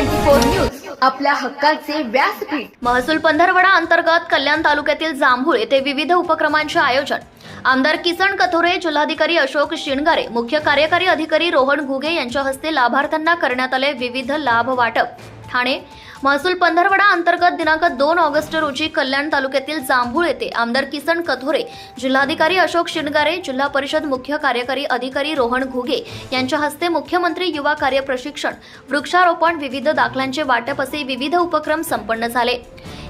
Twenty four news आपल्या हक्काचे व्यासपीठ. महसूल पंधरवडा अंतर्गत कल्याण तालुक्यातील जांभूळ येथे विविध उपक्रमांचे आयोजन. आमदार किसन कथोरे जिल्हाधिकारी अशोक शिणगारे मुख्य कार्यकारी अधिकारी रोहन घुगे यांच्या हस्ते लाभार्थ्यांना करण्यात आले विविध लाभ वाटप. ठाणे. महसूल पंधरवडा अंतर्गत दिनांक दोन ऑगस्ट रोजी कल्याण तालुक्यातील जांभूळ येथे आमदार किसन कथोरे जिल्हाधिकारी अशोक शिणगारे जिल्हा परिषद मुख्य कार्यकारी अधिकारी रोहन घुगे यांच्या हस्ते मुख्यमंत्री युवा कार्य प्रशिक्षण वृक्षारोपण विविध दाखल्यांचे वाटप असे विविध उपक्रम संपन्न झाले.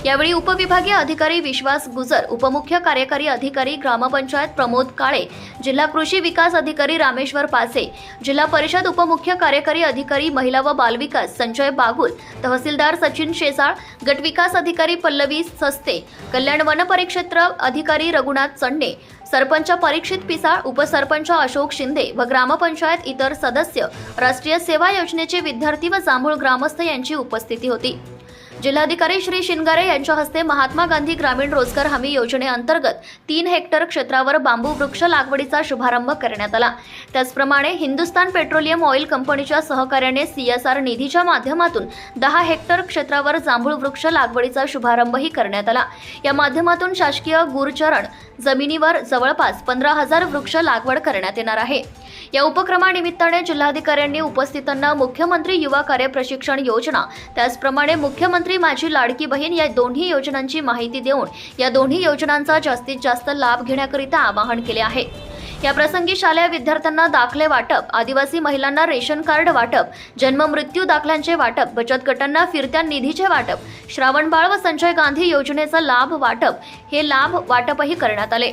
यावेळी उपविभागीय अधिकारी विश्वास गुजर उपमुख्य कार्यकारी अधिकारी ग्रामपंचायत प्रमोद काळे जिल्हा कृषी विकास अधिकारी रामेश्वर पासे जिल्हा परिषद उपमुख्य कार्यकारी अधिकारी महिला व बालविकास संजय बागुल तहसीलदार सचिन शेसाळ गटविकास अधिकारी पल्लवी सस्ते कल्याण वनपरिक्षेत्र अधिकारी रघुनाथ चंडे सरपंच परीक्षित पिसाळ उपसरपंच अशोक शिंदे व ग्रामपंचायत इतर सदस्य राष्ट्रीय सेवा योजनेचे विद्यार्थी व जांभूळ ग्रामस्थ यांची उपस्थिती होती. जिल्हाधिकारी श्री शिनगारे यांच्या हस्ते महात्मा गांधी ग्रामीण रोजगार हमी योजनेअंतर्गत तीन हेक्टर क्षेत्रावर बांबू वृक्ष लागवडीचा शुभारंभ करण्यात आला. त्याचप्रमाणे हिंदुस्तान पेट्रोलियम ऑइल कंपनीच्या सहकार्याने सीएसआर निधीच्या माध्यमातून दहा हेक्टर क्षेत्रावर जांभूळ वृक्ष लागवडीचा शुभारंभही करण्यात आला. या माध्यमातून शासकीय गुरचरण जमिनीवर जवळपास पंधरा हजार वृक्ष लागवड करण्यात येणार आहे. या उपक्रमानिमित्ताने जिल्हाधिकाऱ्यांनी उपस्थितांना मुख्यमंत्री युवा कार्य प्रशिक्षण योजना त्याचप्रमाणे मुख्यमंत्री माझी लाडकी बहीण या दोन्ही योजनांची माहिती देऊन या दोन्ही योजनांचा जास्तीत जास्त लाभ घेण्याकरिता आवाहन केले आहे. या प्रसंगी शालेय विद्यार्थ्यांना दाखले वाटप आदिवासी महिलांना रेशन कार्ड वाटप जन्म मृत्यू दाखल्यांचे वाटप बचत गटांना फिरत्या निधीचे वाटप श्रावणबाळ व संजय गांधी योजनेचा लाभ वाटप हे लाभ वाटपही करण्यात आले.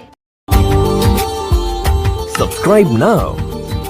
Subscribe